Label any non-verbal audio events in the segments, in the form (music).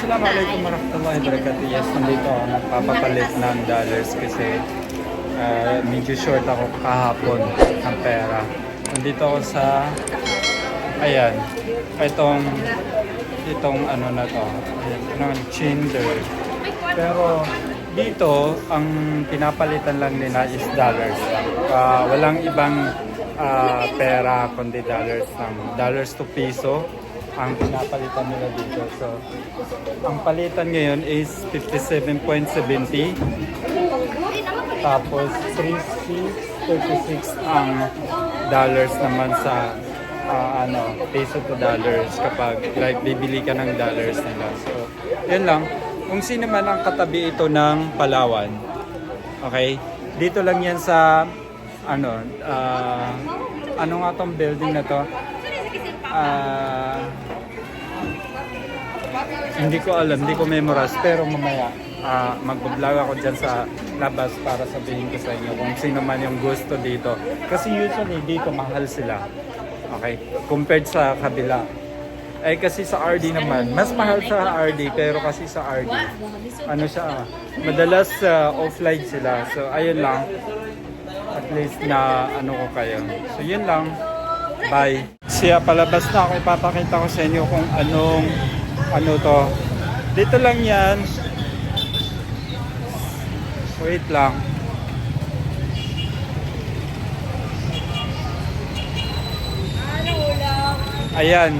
Assalamualaikum warahmatullahi wabarakatuh. Yes, nandito ako nagpapapalit ng dollars kasi ah, medyo short ako kahapon ng pera. Nandito ako sa ayan, itong itong ano na to, ayan, ng Tinder. Pero dito, ang pinapalitan lang nila is dollars. Ah, walang ibang ah, pera kundi dollars lang. Dollars to piso ang pinapalitan nila dito. So, ang palitan ngayon is 57.70. Tapos 3C36 ang dollars naman sa ah, ano, peso to dollars kapag like bibili ka ng dollars nila. So, yun lang. Kung sino man ang katabi ito ng Palawan. Okay? Dito lang yan sa ano, ah, ano nga tong building na to? Ah, hindi ko alam, hindi ko memorize, pero mamaya ah mag-vlog ako dyan sa labas para sabihin ko sa inyo kung sino man yung gusto dito. Kasi usually dito mahal sila. Okay? Compared sa kabila. Eh kasi sa RD naman, mas mahal sa RD pero kasi sa RD, ano siya, ah, madalas ah, offline sila. So ayun lang. At least na ano ko kayo. So yun lang. Bye. Siya palabas na ako. Ipapakita ko sa inyo kung anong ano to. Dito lang yan. Wait lang. Ayan.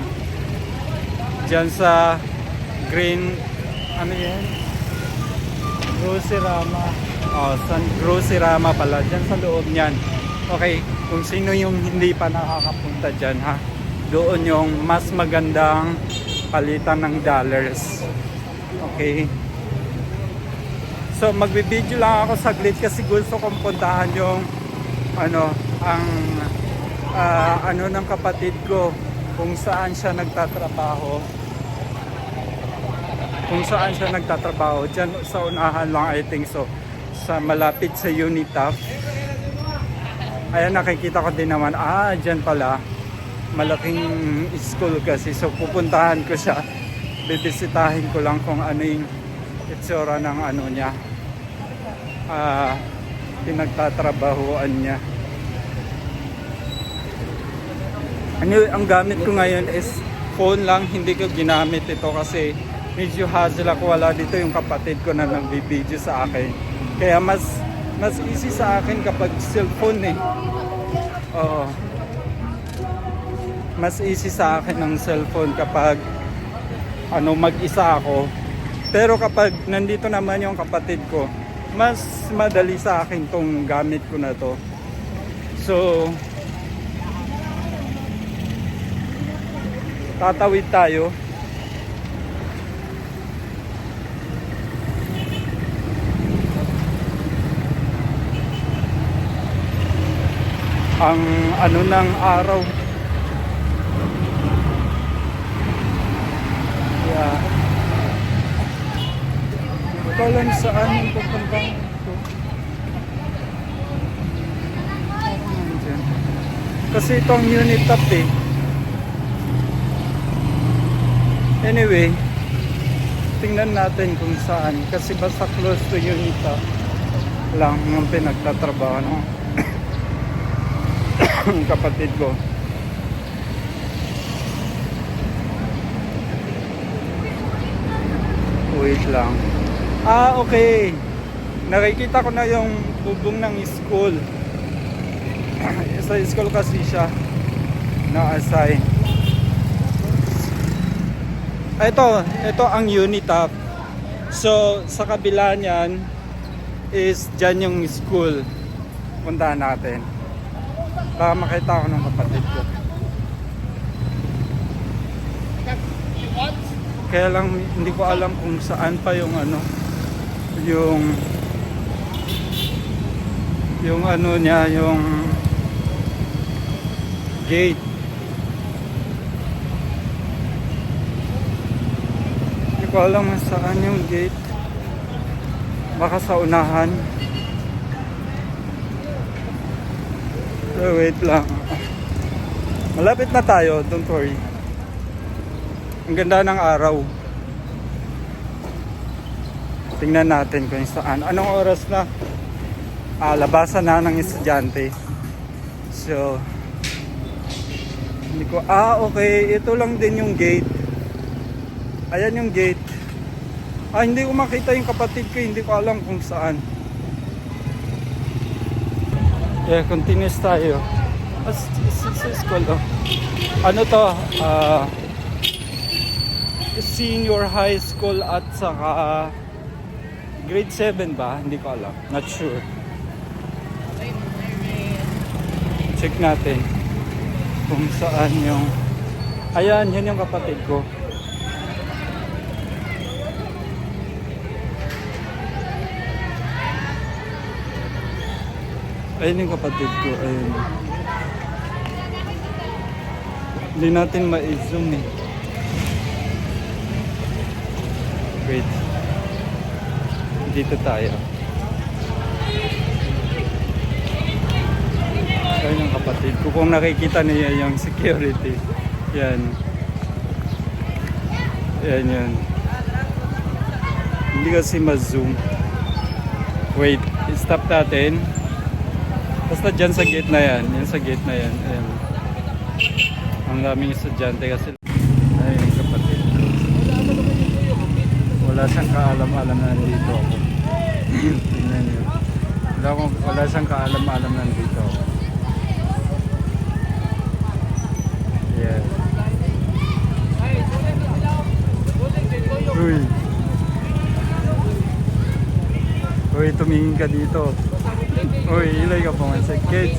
Diyan sa green ano yan? Grocerama. Oh, San Grocerama pala. Diyan sa loob niyan. Okay, kung sino yung hindi pa nakakapunta dyan ha. Doon yung mas magandang palitan ng dollars. Okay. So magbibideo lang ako saglit kasi gusto kong puntahan yung ano ang ah, ano ng kapatid ko kung saan siya nagtatrabaho. Kung saan siya nagtatrabaho. Diyan sa unahan lang I think so. Sa malapit sa Unitaf. Ayan nakikita ko din naman, ah, dyan pala. Malaking school kasi. So pupuntahan ko siya. Bibisitahin ko lang kung ano yung itsura ng ano niya. Ah, pinagtatrabahuan niya. Ano, ang gamit ko ngayon is phone lang, hindi ko ginamit ito kasi medyo hassle ako. Wala dito yung kapatid ko na nagbibideo sa akin. Kaya mas mas easy sa akin kapag cellphone eh. Oo. Mas easy sa akin ng cellphone kapag ano mag-isa ako. Pero kapag nandito naman yung kapatid ko, mas madali sa akin tong gamit ko na to. So, tatawid tayo. Ang ano ng araw. Yeah. Alam saan yung pupuntang ito. Kasi itong unit up eh. Anyway, tingnan natin kung saan. Kasi basta close to Unita lang ang pinagtatrabaho ng (coughs) kapatid ko. Wait lang. Ah, okay. Nakikita ko na yung bubong ng school. (clears throat) Sa school kasi siya na-assign. Ito, ito ang Unitap. So, sa kabila niyan is dyan yung school. Puntahan natin. Baka makita ko ng kapatid ko. Kaya lang hindi ko alam kung saan pa yung ano yung yung ano niya yung gate Hindi ko alam saan yung gate. Baka sa unahan. So, wait lang. Malapit na tayo, don't worry. Ang ganda ng araw. Tingnan natin kung saan. Anong oras na? Ah, labasan na ng estudyante. So, hindi ko, ah, okay. Ito lang din yung gate. Ayan yung gate. Ah, hindi ko makita yung kapatid ko. Hindi ko alam kung saan. Yeah, continuous tayo. Ah, s- s- s- school to. Ano to? Ah, senior high school at saka grade 7 ba? Hindi ko alam. Not sure. Check natin kung saan yung... Ayan, yan yung kapatid ko. Ayun yung kapatid ko. Ayun. Hindi natin ma-zoom eh. Wait. Dito tayo. Ayun yung kapatid. Kung nakikita niya yung security. Yan. Yan yan. Hindi kasi ma-zoom. Wait. Stop natin. Basta dyan sa gate na yan. Yan sa gate na yan. Ayan. Ang daming estudyante kasi. Ayun yung kapatid ko. Wala siyang kaalam-alam na nandito ako. Tingnan niyo. Wala, akong, wala siyang kaalam-alam na nandito ako. Yeah. Uy. Uy, tumingin ka dito. Uy, ilay ka pa man sa eh.